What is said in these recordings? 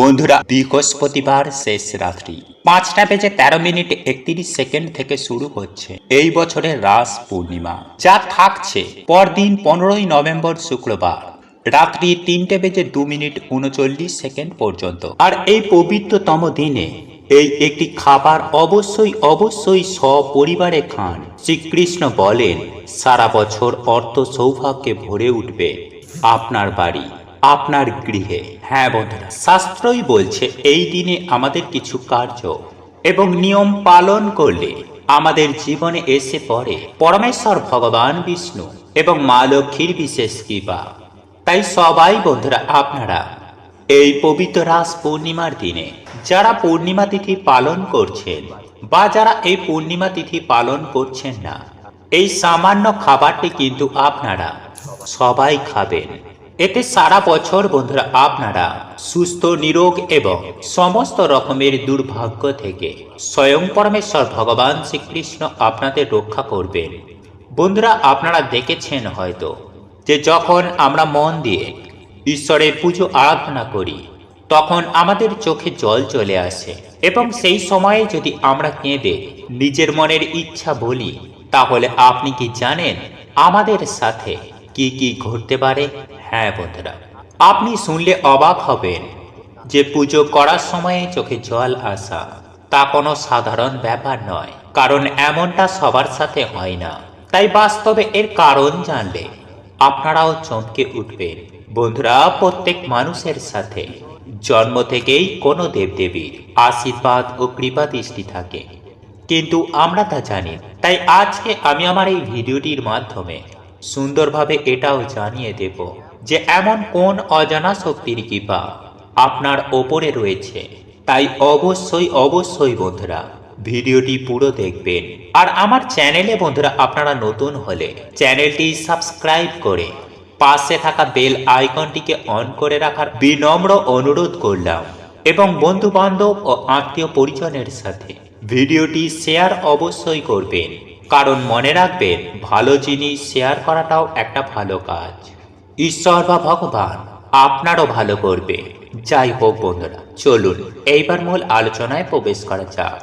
বন্ধুরা, বৃহস্পতিবার শেষ রাত্রি। পাঁচটা বেজে তেরো মিনিট একত্রিশ সেকেন্ড থেকে শুরু হচ্ছে এই বছরের রাস পূর্ণিমা, যা থাকছে পরদিন পনেরোই নভেম্বর শুক্রবার, রাত্রি তিনটে বেজে দু মিনিট উনচল্লিশ সেকেন্ড পর্যন্ত। আর এই পবিত্রতম দিনে এই একটি খাবার অবশ্যই অবশ্যই সপরিবারে খান। শ্রীকৃষ্ণ বলেন, সারা বছর অর্থ সৌভাগ্যে ভরে উঠবে আপনার বাড়ি। আপনার গৃহে। হ্যাঁ বন্ধুরা, শাস্ত্রই বলছে, এই দিনে আমাদের কিছু কার্য এবং নিয়ম পালন করলে আমাদের জীবনে এসে পড়ে পরমেশ্বর ভগবান বিষ্ণু এবং মা লক্ষ্মীর বিশেষ কৃপা। তাই সবাই বন্ধুরা, আপনারা এই পবিত্র রাস পূর্ণিমার দিনে যারা পূর্ণিমা তিথি পালন করছেন বা যারা এই পূর্ণিমা তিথি পালন করছেন না, এই সামান্য খাবারটি কিন্তু আপনারা সবাই খাবেন। এতে সারা বছর বন্ধুরা আপনারা সুস্থ, নিরোগ এবং সমস্ত রকমের দুর্ভাগ্য থেকে স্বয়ং পরমেশ্বর ভগবান শ্রীকৃষ্ণ আপনাদের রক্ষা করবেন। বন্ধুরা, আপনারা দেখেছেন হয়তো যে যখন আমরা মন দিয়ে ঈশ্বরের পুজো আরাধনা করি, তখন আমাদের চোখে জল চলে আসে এবং সেই সময়ে যদি আমরা কেঁদে নিজের মনের ইচ্ছা বলি, তাহলে আপনি কি জানেন আমাদের সাথে কি কি ঘটতে পারে? হ্যাঁ বন্ধুরা, আপনি শুনলে অবাক হবেন যে পুজো করার সময়ে চোখে জল আসা তা কোনো সাধারণ ব্যাপার নয়, কারণ এমনটা সবার সাথে হয় না। তাই বাস্তবে এর কারণ জানলে আপনারাও চমকে উঠবেন। বন্ধুরা, প্রত্যেক মানুষের সাথে জন্ম থেকেই কোনো দেবদেবীর আশীর্বাদ ও কৃপা দৃষ্টি থাকে। কিন্তু আমরা তা জানি, তাই আজকে আমি আমার এই ভিডিওটির মাধ্যমে সুন্দরভাবে এটাও জানিয়ে দেব যে এমন কোন অজানা শক্তির কৃপা আপনার ওপরে রয়েছে। তাই অবশ্যই অবশ্যই বন্ধুরা, ভিডিওটি পুরো দেখবেন। আর আমার চ্যানেলে বন্ধুরা, আপনারা নতুন হলে চ্যানেলটি সাবস্ক্রাইব করে পাশে থাকা বেল আইকনটিকে অন করে রাখার বিনম্র অনুরোধ করলাম। এবং বন্ধু বান্ধব ও আত্মীয় পরিজনের সাথে ভিডিওটি শেয়ার অবশ্যই করবেন। কারণ মনে রাখবেন, ভালো জিনিস শেয়ার করাটাও একটা ভালো কাজ। ঈশ্বর বা ভগবান আপনারও ভালো করবে। যাই হোক বন্ধুরা, চলুন, এইবার মূল আলোচনায় প্রবেশ করা যাক।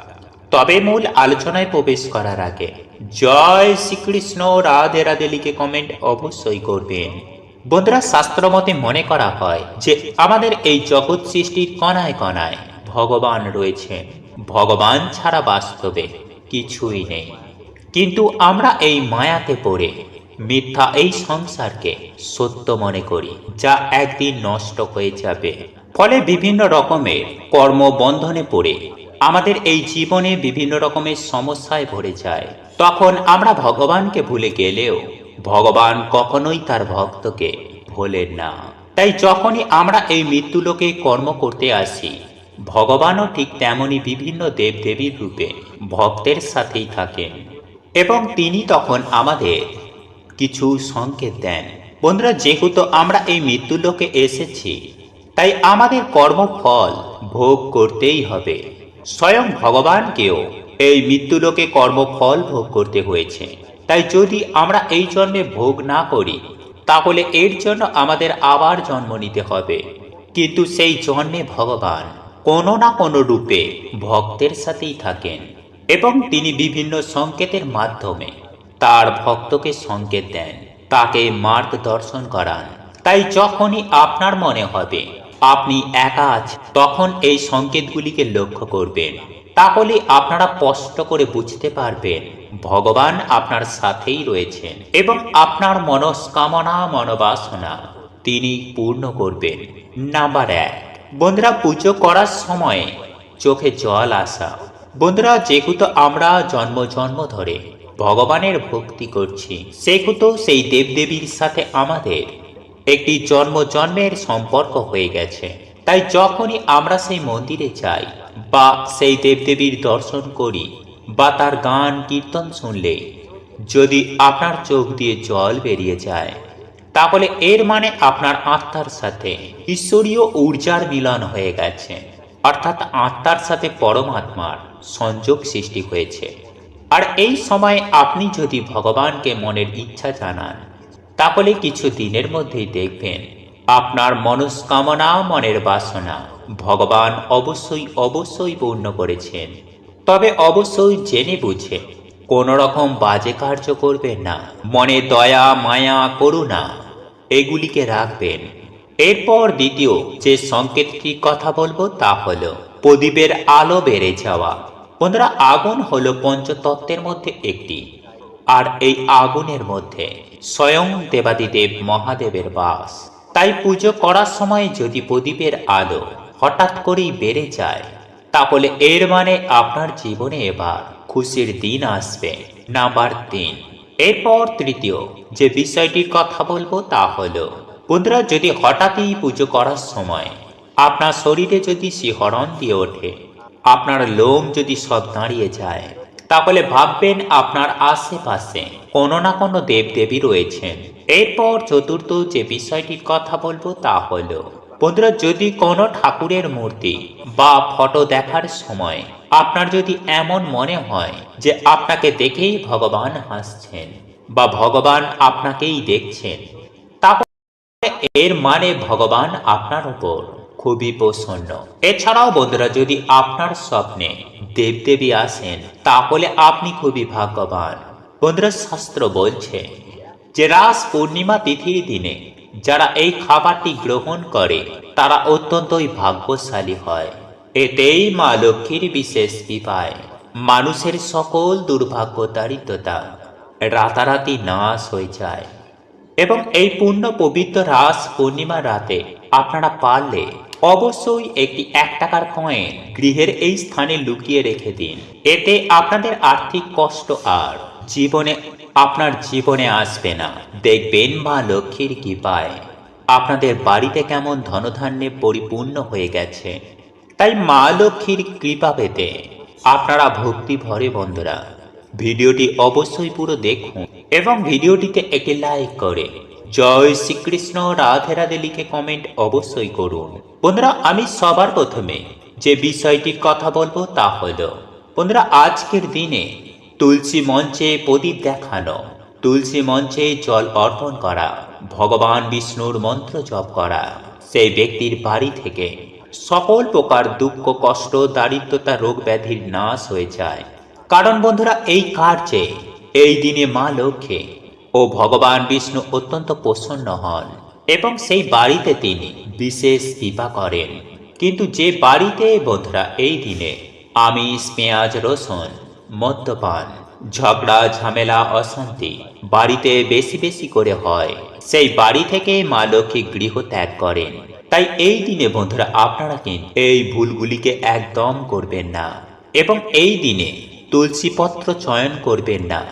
তবে মূল আলোচনায় প্রবেশ করার আগে, জয় শ্রীকৃষ্ণ রাধে রাধে লিখে কমেন্ট অবশ্যই করবেন। বন্ধুরা শাস্ত্র মতে মনে করা হয় যে, আমাদের এই জগৎ সৃষ্টির কণায় কণায় ভগবান রয়েছেন। ভগবান ছাড়া বাস্তবে কিছুই নেই। কিন্তু আমরা এই মায়াতে পড়ে, মিথ্যা এই সংসারকে সত্য মনে করি, যা একদিন নষ্ট হয়ে যাবে। ফলে বিভিন্ন রকমের কর্মবন্ধনে পড়ে, আমাদের এই জীবনে বিভিন্ন রকমের সমস্যায় ভরে যায়। তখন আমরা ভগবানকে ভুলে গেলেও, ভগবান কখনোই তার ভক্তকে ভোলেন না। তাই যখনই আমরা এই মৃত্যুলোকে কর্ম করতে আসি, ভগবানও ঠিক তেমনই বিভিন্ন দেবদেবীর রূপে ভক্তের সাথেই থাকেন। এবং তিনি তখন আমাদের কিছু সংকেত দেন। বন্ধুরা, যেহেতু আমরা এই মৃত্যুলোকে এসেছি, তাই আমাদের কর্মফল ভোগ করতেই হবে। স্বয়ং ভগবানকেও এই মৃত্যুলোকে কর্মফল ভোগ করতে হয়েছে। তাই যদি আমরা এই জন্মে ভোগ না করি, তাহলে এর জন্য আমাদের আবার জন্ম নিতে হবে। কিন্তু সেই জন্মে ভগবান কোনো না কোনো রূপে ভক্তের সাথেই থাকেন। এবং তিনি বিভিন্ন সংকেতের মাধ্যমে তার ভক্তকে সংকেত দেন, তাকে মার্গদর্শন করান। তাই যখনই আপনার মনে হবে আপনি একা আছেন, তখন এই সংকেতগুলিকে লক্ষ্য করবেন। তাহলে আপনারা স্পষ্ট করে বুঝতে পারবেন ভগবান আপনার সাথেই রয়েছেন এবং আপনার মনস্কামনা, মনোবাসনা তিনি পূর্ণ করবেন। নাম্বার এক, বন্ধুরা, পুজো করার সময় চোখে জল আসা। বন্ধুরা, যেহেতু আমরা জন্ম জন্ম ধরে ভগবানের ভক্তি করছি, সেহেতু সেই দেবদেবীর সাথে আমাদের একটি জন্ম জন্মের সম্পর্ক হয়ে গেছে। তাই যখনই আমরা সেই মন্দিরে যাই বা সেই দেবদেবীর দর্শন করি বা তার গান কীর্তন শুনলে, যদি আপনার চোখ দিয়ে জল বেরিয়ে যায়, তাহলে এর মানে আপনার আত্মার সাথে ঈশ্বরীয় ঊর্জার মিলন হয়ে গেছে। অর্থাৎ আত্মার সাথে পরমাত্মার সংযোগ সৃষ্টি হয়েছে। আর এই সময় আপনি যদি ভগবানকে মনের ইচ্ছা জানান, তাহলে কিছু দিনের মধ্যেই দেখবেন, আপনার মনস্কামনা, মনের বাসনা ভগবান অবশ্যই অবশ্যই পূর্ণ করেছেন। তবে অবশ্যই জেনে বুঝে, কোন রকম বাজে কার্য করবেন না। মনে দয়া, মায়া, করুণা, এগুলিকে রাখবেন। এরপর দ্বিতীয় যে সংকেতটি কথা বলব তা হলো, প্রদীপের আলো বেড়ে যাওয়া। বন্ধুরা, আগুন হলো পঞ্চতত্ত্বের মধ্যে একটি, আর এই আগুনের মধ্যে স্বয়ং দেবাদিদেব মহাদেবের বাস। তাই পুজো করার সময় যদি প্রদীপের আলো হঠাৎ করেই বেড়ে যায়, তাহলে এর মানে আপনার জীবনে এবার খুশির দিন আসবে। নাম্বার তিন। এরপর তৃতীয় যে বিষয়টির কথা বলব তা হলো বন্ধুরা যদি হঠাৎই পুজো করার সময় আপনার শরীরে যদি শিহরণ দিয়ে ওঠে, আপনার লোম যদি সব দাঁড়িয়ে যায়, তাহলে ভাববেন আপনার আশেপাশে কোনো না কোনো দেবদেবী রয়েছেন। এরপর চতুর্থ যে বিষয়টির কথা বলব তা হলো বন্ধুরা যদি কোনো ঠাকুরের মূর্তি বা ফটো দেখার সময় আপনার যদি এমন মনে হয় যে আপনাকে দেখেই ভগবান হাসছেন বা ভগবান আপনাকেই দেখছেন এর মানে ভগবান আপনার উপর খুবই প্রসন্ন। এছাড়াও বন্ধুরা, যদি আপনার স্বপ্নে দেবদেবী আসেন, তাহলে আপনি খুবই ভাগ্যবান। বন্ধুরা, শাস্ত্র বলছে যে রাস পূর্ণিমা তিথির দিনে যারা এই খাবারটি গ্রহণ করে, তারা অত্যন্তই ভাগ্যশালী হয়। এতেই মা লক্ষ্মীর বিশেষ কৃপায়। মানুষের সকল দুর্ভাগ্য দারিদ্রতা রাতারাতি নাশ হয়ে যায়। এবং এই পূর্ণ পবিত্র রাস পূর্ণিমা রাতে আপনারা পারলে অবশ্যই একটি এক টাকার কয়েন গৃহের এই স্থানে লুকিয়ে রেখে দিন। এতে আপনাদের আর্থিক কষ্ট আর জীবনে, আপনার জীবনে আসবে না। দেখবেন মা লক্ষ্মীর কৃপায় আপনাদের বাড়িতে কেমন ধনধান্যে পরিপূর্ণ হয়ে গেছে। তাই মা লক্ষ্মীর কৃপা পেতে আপনারা ভক্তি ভরে বন্ধুরা ভিডিওটি অবশ্যই পুরো দেখুন এবং ভিডিওটিতে একটি লাইক করে। জয় শ্রীকৃষ্ণ, রাধে রাধে লিখে কমেন্ট অবশ্যই করুন। বন্ধুরা, আমি সবার প্রথমে যে বিষয়টির কথা বলব তা হলো, বন্ধুরা, আজকের দিনে তুলসী মঞ্চে প্রদীপ দেখানো, তুলসী মঞ্চে জল অর্পণ করা, ভগবান বিষ্ণুর মন্ত্র জপ করা, সেই ব্যক্তির বাড়ি থেকে সকল প্রকার দুঃখ, কষ্ট, দারিদ্রতা, রোগ ব্যাধির নাশ হয়ে যায়। কারণ বন্ধুরা, এই কার্যে, এই দিনে মা লক্ষ্মী ও ভগবান বিষ্ণু অত্যন্ত প্রসন্ন হন এবং সেই বাড়িতে তিনি বিশেষ কৃপা করেন। কিন্তু যে বাড়িতে বন্ধুরা, এই দিনে আমিষ, পেঁয়াজ, রসুন, মদ্যপান, ঝগড়া, ঝামেলা, অশান্তি বাড়িতে বেশি বেশি করে হয়। সেই বাড়ি থেকে মা লক্ষ্মী গৃহ ত্যাগ করেন। তাই এই দিনে বন্ধুরা, আপনারা কিন্তু এই ভুলগুলিকে একদম করবেন না। এবং এই দিনে তুলসী পত্র চয়ন করবেন না।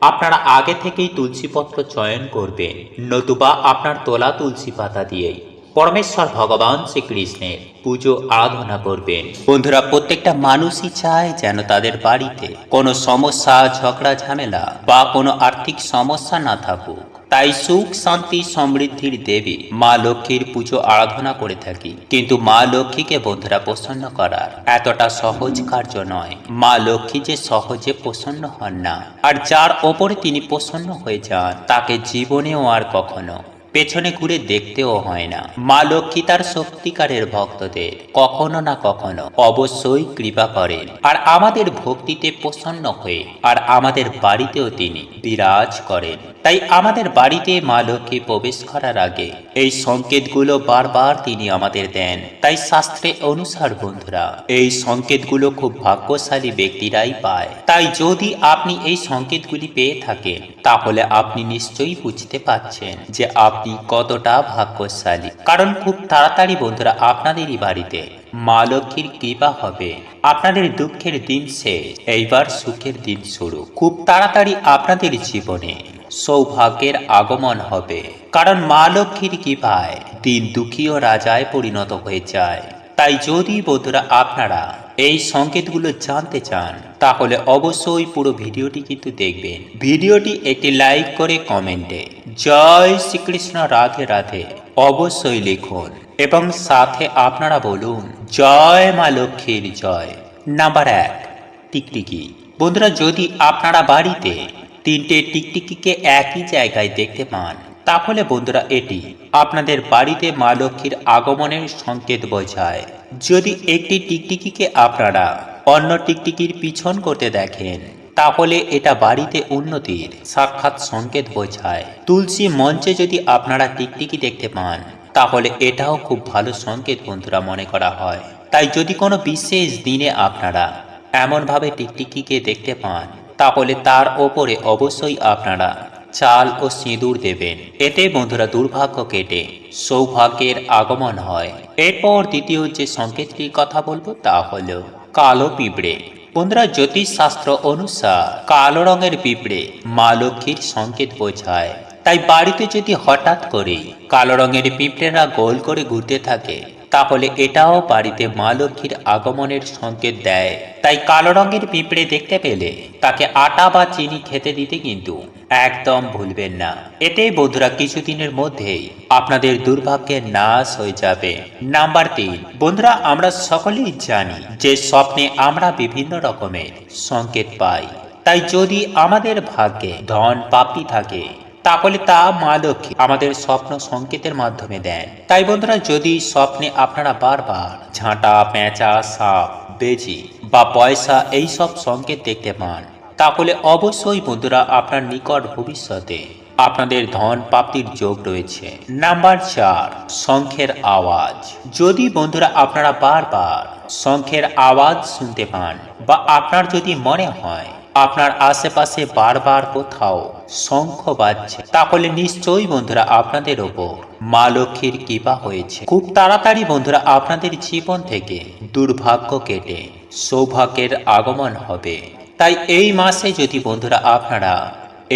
আপনারা আগে থেকেই তুলসীপত্র চয়ন করবেন, নতুবা আপনার তোলা তুলসী পাতা দিয়েই। পরমেশ্বর ভগবান শ্রীকৃষ্ণের পুজো আরাধনা করবেন। বন্ধুরা, প্রত্যেকটা মানুষই চায় যেন তাদের বাড়িতে কোনো সমস্যা, ঝগড়া, ঝামেলা বা কোনো আর্থিক সমস্যা না থাকুক। তাই সুখ, শান্তি, সমৃদ্ধির দেবী মা লক্ষ্মীর পুজো আরাধনা করে থাকি। কিন্তু মা লক্ষ্মীকে বন্ধুরা প্রসন্ন করার এতটা সহজ কার্য নয়। মা লক্ষ্মী যে সহজে প্রসন্ন হন না, আর যার ওপরে তিনি প্রসন্ন হয়ে যান, তাকে জীবনেও আর কখনো পেছনে ঘুরে দেখতেও হয় না। মা লক্ষ্মী তার সত্যিকারের ভক্তদের কখনো না কখনো অবশ্যই কৃপা করেন। আর আমাদের ভক্তিতে প্রসন্ন হয়ে, আর আমাদের বাড়িতেও তিনি বিরাজ করেন। তাই আমাদের বাড়িতে মা লক্ষ্মী প্রবেশ করার আগে এই সংকেতগুলো বারবার তিনি আমাদের দেন। তাই শাস্ত্রে অনুসার, বন্ধুরা, এই সংকেতগুলো খুব ভাগ্যশালী ব্যক্তিরাই পায়। তাই যদি আপনি এই সংকেতগুলি পেয়ে থাকেন, তাহলে আপনি নিশ্চয়ই বুঝতে পারছেন যে আপনি কতটা ভাগ্যশালী। কারণ খুব তাড়াতাড়ি, বন্ধুরা, আপনাদেরই বাড়িতে মা লক্ষ্মীর কৃপা হবে। আপনাদের দুঃখের দিন শেষ, এইবার সুখের দিন শুরু। খুব তাড়াতাড়ি আপনাদের জীবনে সৌভাগ্যের আগমন হবে। কারণ মা লক্ষ্মীর কৃপায় দিন দুঃখী ও রাজায় পরিণত হয়ে যায়। তাই যদি বন্ধুরা আপনারা এই সংকেতগুলো জানতে চান, তাহলে অবশ্যই পুরো ভিডিওটি কিন্তু দেখবেন। ভিডিওটি একটি লাইক করে কমেন্টে জয় শ্রীকৃষ্ণ রাধে রাধে অবশ্যই লিখুন এবং সাথে আপনারা বলুন, জয় মা লক্ষ্মীর জয়। নাম্বার এক, টিকটিকি। বন্ধুরা, যদি আপনারা বাড়িতে তিনটে টিকটিকিকে একই জায়গায় দেখতে পান। তাহলে বন্ধুরা এটি আপনাদের বাড়িতে মা লক্ষ্মীর আগমনের সংকেত বোঝায়। যদি একটি টিকটিকিকে আপনারা অন্য টিকটিকির পিছন করতে দেখেন, তাহলে এটা বাড়িতে উন্নতির সাক্ষাৎ সংকেত বোঝায়। তুলসী মঞ্চে যদি আপনারা টিকটিকি দেখতে পান, তাহলে এটাও খুব ভালো সংকেত বন্ধুরা মনে করা হয়। তাই যদি কোনো বিশেষ দিনে আপনারা এমনভাবে টিকটিকিকে দেখতে পান তাহলে তার ওপরে অবশ্যই আপনারা চাল ও সিঁদুর দেবেন। এতে বন্ধুরা দুর্ভাগ্য কেটে সৌভাগ্যের আগমন হয়। এরপর দ্বিতীয় যে সংকেতটির কথা বলব তা হলো কালো পিঁপড়ে। বন্ধুরা জ্যোতিষ শাস্ত্র অনুসার কালো রঙের পিঁপড়ে মা লক্ষ্মীর সংকেত বোঝায়। তাই বাড়িতে যদি হঠাৎ করে কালো রঙের পিঁপড়েরা গোল করে ঘুরতে থাকে তাহলে এটাও বাড়িতে মা লক্ষ্মীর আগমনের সংকেত দেয়। তাই কালো রঙের পিঁপড়ে দেখতে পেলে তাকে আটা বা চিনি খেতে দিতে কিন্তু একদম ভুলবেন না। এতে বন্ধুরা কিছুদিনের মধ্যেই আপনাদের দুর্ভাগ্যের নাশ হয়ে যাবে। নাম্বার তিন, বন্ধুরা আমরা সকলেই জানি যে স্বপ্নে আমরা বিভিন্ন রকমের সংকেত পাই। তাই যদি আমাদের ভাগ্যে ধন প্রাপ্তি থাকে তাহলে তা মা লক্ষ্মী আমাদের স্বপ্ন সংকেতের মাধ্যমে দেন। তাই বন্ধুরা, যদি স্বপ্নে আপনারা বারবার ঝাঁটা, পেঁচা, সাপ, বেজি বা পয়সা এই সব সংকেত দেখতে পান, তাহলে অবশ্যই বন্ধুরা আপনার নিকট ভবিষ্যতে আপনাদের ধন প্রাপ্তির যোগ রয়েছে। নাম্বার চার, শঙ্খের আওয়াজ। যদি বন্ধুরা আপনারা বারবার শঙ্খের আওয়াজ শুনতে পান বা আপনার যদি মনে হয় আপনার আশেপাশে বারবার কোথাও শঙ্খ বাজছে। তাহলে নিশ্চয়ই বন্ধুরা আপনাদের ওপর মা লক্ষ্মীর কৃপা হয়েছে। খুব তাড়াতাড়ি বন্ধুরা আপনাদের জীবন থেকে দুর্ভাগ্য কেটে সৌভাগ্যের আগমন হবে। তাই এই মাসে যদি বন্ধুরা আপনারা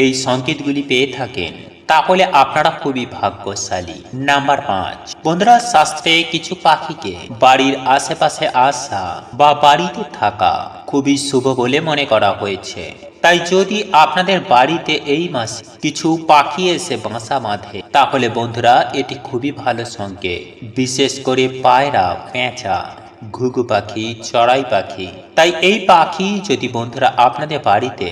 এই সংকেতগুলি পেয়ে থাকেন তাহলে আপনারা খুবই ভাগ্যশালী। নাম্বার পাঁচ। বন্ধুরা, শাস্ত্রে কিছু পাখিকে বাড়ির আশেপাশে আসা বা বাড়িতে থাকা খুবই শুভ বলে মনে করা হয়েছে। তাই যদি আপনাদের বাড়িতে এই মাসে কিছু পাখি এসে বাসা বাঁধে, তাহলে বন্ধুরা, এটি খুবই ভালো সংকেত বিশেষ করে পায়রা, পেঁচা, ঘুঘু পাখি, চড়াই পাখি। তাই এই পাখি যদি বন্ধুরা আপনাদের বাড়িতে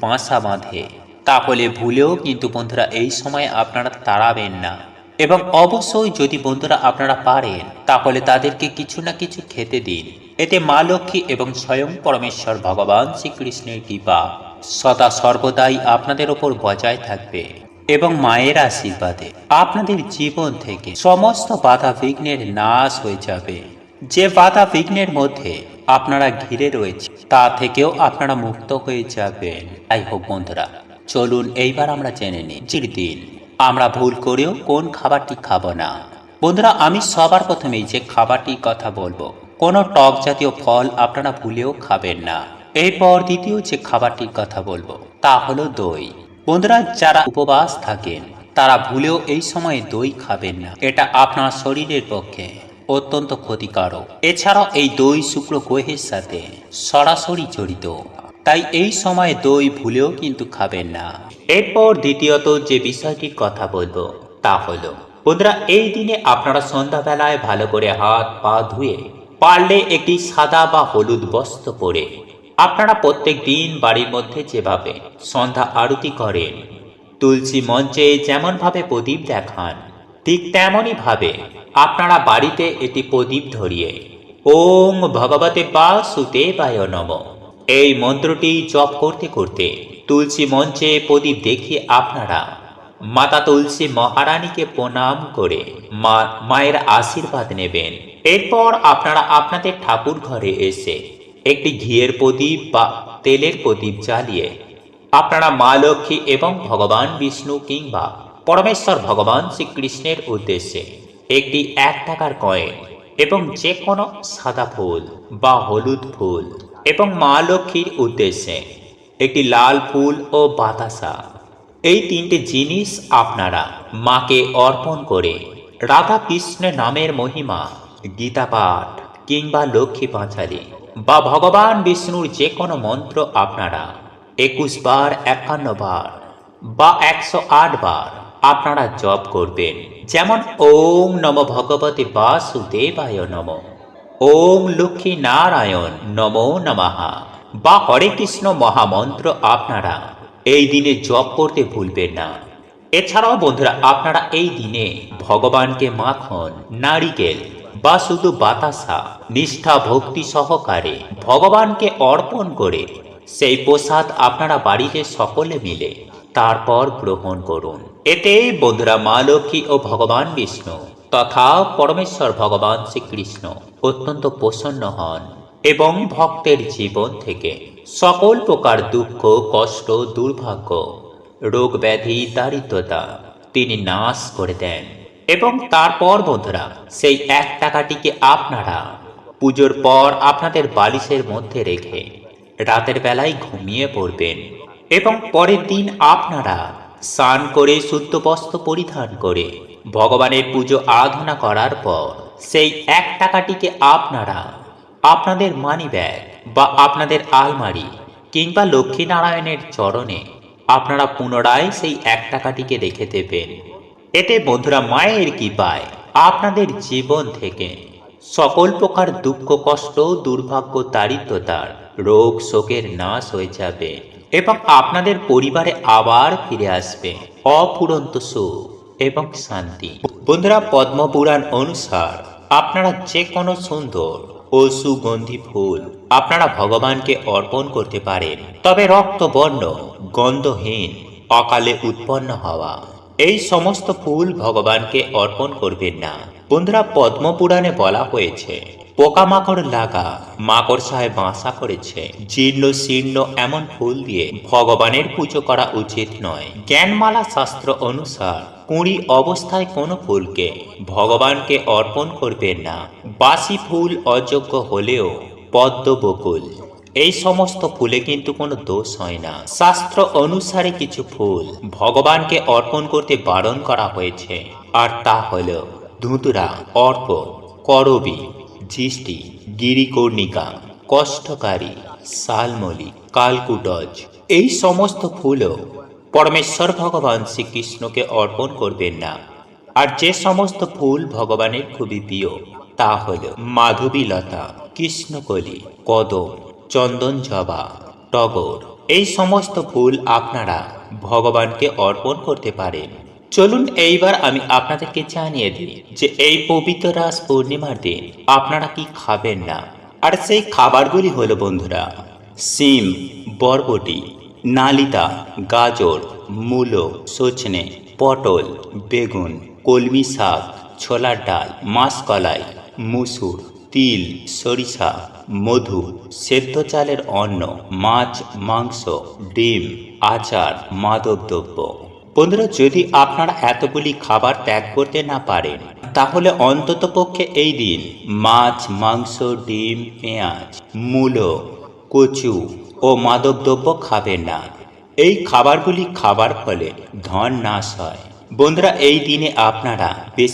বাসা বাঁধে তাহলে ভুলেও কিন্তু বন্ধুরা এই সময় আপনারা তাড়াবেন না। এবং অবশ্যই যদি বন্ধুরা আপনারা পারেন, তাহলে তাদেরকে কিছু না কিছু খেতে দিন। এতে মা লক্ষ্মী এবং স্বয়ং পরমেশ্বর ভগবান শ্রীকৃষ্ণের কৃপা সদা সর্বদাই আপনাদের ওপর বজায় থাকবে এবং মায়ের আশীর্বাদে আপনাদের জীবন থেকে সমস্ত বাধা বিঘ্নের নাশ হয়ে যাবে। যে বাধা বিঘ্নের মধ্যে আপনারা ঘিরে রয়েছে তা থেকেও আপনারা মুক্ত হয়ে যাবেন। তাই হোক বন্ধুরা চলুন এইবার আমরা জেনে নিই জির দিন। আমরা ভুল করেও কোন খাবারটি খাব না। বন্ধুরা, আমি সবার প্রথমেই যে খাবারটির কথা বলব, কোনো টক জাতীয় ফল আপনারা ভুলেও খাবেন না। এরপর দ্বিতীয় যে খাবারটির কথা বলব, তা হলো দই। বন্ধুরা, যারা উপবাস থাকেন, তারা ভুলেও এই সময়ে দই খাবেন না। এটা আপনার শরীরের পক্ষে অত্যন্ত ক্ষতিকারক। এছাড়াও এই দই শুক্র গ্রহের সাথে সরাসরি জড়িত। তাই এই সময় দই ভুলেও কিন্তু খাবেন না। এরপর দ্বিতীয়ত যে বিষয়টির কথা বলব, তা হলো, বন্ধুরা, এই দিনে আপনারা সন্ধ্যাবেলায় ভালো করে হাত পা ধুয়ে পারলে একটি সাদা বা হলুদ বস্ত্র পরে আপনারা প্রত্যেক দিন বাড়ির মধ্যে যেভাবে সন্ধ্যা আরতি করেন, তুলসী মঞ্চে যেমনভাবে প্রদীপ দেখান, ঠিক তেমনই ভাবে আপনারা বাড়িতে এটি প্রদীপ ধরিয়ে ওম ভগবতে বাসুদেবায় নম। এই মন্ত্রটি জপ করতে করতে তুলসী মঞ্চে প্রদীপ দেখিয়ে আপনারা মাতা তুলসী মহারানীকে প্রণাম করে মা, মায়ের আশীর্বাদ নেবেন। এরপর আপনারা আপনাদের ঠাকুর ঘরে এসে একটি ঘিয়ের প্রদীপ বা তেলের প্রদীপ জ্বালিয়ে আপনারা মা লক্ষ্মী এবং ভগবান বিষ্ণু কিংবা পরমেশ্বর ভগবান শ্রীকৃষ্ণের উদ্দেশ্যে একটি এক টাকার কয়েন এবং যে কোনো সাদা ফুল বা হলুদ ফুল এবং মা লক্ষ্মীর উদ্দেশ্যে একটি লাল ফুল ও বাতাসা। এই তিনটে জিনিস আপনারা মাকে অর্পণ করে রাধা কৃষ্ণের নামের মহিমা গীতা পাঠ কিংবা লক্ষ্মী পাঁচালী বা ভগবান বিষ্ণুর যে কোনো মন্ত্র আপনারা একুশ বার, একান্ন বার বা একশো আট বার আপনারা জপ করবেন। যেমন ওম নম ভগবতে বাসুদেবায় নম। ওম লক্ষ্মী নারায়ণ নমো নমাহা বা হরে কৃষ্ণ মহামন্ত্র আপনারা এই দিনে জপ করতে ভুলবেন না। এছাড়াও বন্ধুরা, আপনারা এই দিনে ভগবানকে মাখন, নারিকেল বা শুধু বাতাসা, নিষ্ঠা, ভক্তি সহকারে ভগবানকে অর্পণ করে সেই প্রসাদ আপনারা বাড়িতে সকলে মিলে তারপর গ্রহণ করুন। এতে বন্ধুরা মা লক্ষ্মী ও ভগবান বিষ্ণু তথা পরমেশ্বর ভগবান শ্রীকৃষ্ণ অত্যন্ত প্রসন্ন হন এবং ভক্তের জীবন থেকে সকল প্রকার দুঃখ, কষ্ট, দুর্ভাগ্য, রোগ ব্যাধি, দারিদ্রতা তিনি নাশ করে দেন। এবং তারপর বন্ধুরা, সেই এক টাকাটিকে আপনারা পুজোর পর আপনাদের বালিশের মধ্যে রেখে রাতের বেলায় ঘুমিয়ে পড়বেন এবং পরের দিন আপনারা স্নান করে শুদ্ধ বস্ত্র পরিধান করে ভগবানের পুজো আরাধনা করার পর সেই এক টাকাটিকে আপনারা আপনাদের মানি ব্যাগ বা আপনাদের আলমারি কিংবা লক্ষ্মীনারায়ণের চরণে আপনারা পুনরায় সেই এক টাকাটিকে রেখে দেবেন। এতে বন্ধুরা মায়ের কি পায় আপনাদের জীবন থেকে সকল প্রকার দুঃখ, কষ্ট, দুর্ভাগ্য, দারিদ্রতার রোগ, শোকের নাশ হয়ে যাবে এবং আপনাদের পরিবারে আবার ফিরে আসবে। অপুরন্ত সুখ। এবং শান্তি। বন্ধুরা, পদ্মপুরাণ অনুসার আপনারা যে কোনো সুন্দর ও সুগন্ধি ফুল আপনারা ভগবানকে অর্পণ করতে পারেন। তবে রক্তবর্ণ, গন্ধহীন, অকালে উৎপন্ন হওয়া, এই সমস্ত ফুল ভগবানকে অর্পণ করবেন না। বন্ধুরা, পদ্মপুরাণে বলা হয়েছে পোকামাকড় লাগা মাকড়সায় বাসা করেছে, জীর্ণ শীর্ণ এমন ফুল দিয়ে ভগবানের পুজো করা উচিত নয়। জ্ঞানমালা শাস্ত্র অনুসার, কুঁড়ি অবস্থায় কোনো ফুলকে ভগবানকে অর্পণ করবেন না। বাসি ফুল অযোগ্য হলেও পদ্ম বকুল। এই সমস্ত ফুলে কিন্তু কোনো দোষ হয় না। শাস্ত্র অনুসারে কিছু ফুল ভগবানকে অর্পণ করতে বারণ করা হয়েছে। আর তা হল ধুতুরা অর্ক, করবি জিষ্টি গিরিকর্ণিকা কষ্টকারী শালমলি কালকুটজ, এই সমস্ত ফুলও পরমেশ্বর ভগবান শ্রীকৃষ্ণকে অর্পণ করবেন না। আর যে সমস্ত ফুল ভগবানের খুবই প্রিয়, তা হল মাধবীলতা, কৃষ্ণকলি, কদম চন্দন জবা টগর, এই সমস্ত ফুল আপনারা ভগবানকে অর্পণ করতে পারেন। চলুন এইবার আমি আপনাদেরকে জানিয়ে দিই যে এই পবিত্র রাস পূর্ণিমার দিন আপনারা কি খাবেন না? আর সেই খাবারগুলি হলো বন্ধুরা, সিম, বরবটি, নালিতা, গাজর, মূলো, সজনে, পটল, বেগুন, কলমি শাক, ছোলার ডাল, মাসকলাই, মুসুর, তিল, সরিষা, মধু, সেদ্ধ চালের অন্ন, মাছ, মাংস, ডিম, আচার মাদকদ্রব্য বন্ধুরা, যদি আপনারা এতগুলি খাবার ত্যাগ করতে না পারেন, তাহলে অন্তত পক্ষে এই দিন মাছ, মাংস, ডিম, পেঁয়াজ, মূলো, কচু ও মাদকদ্রব্য খাবেন না। এই খাবারগুলি খাবার ফলে ধন নাশ হয়। বন্ধুরা, এই দিনে আপনারা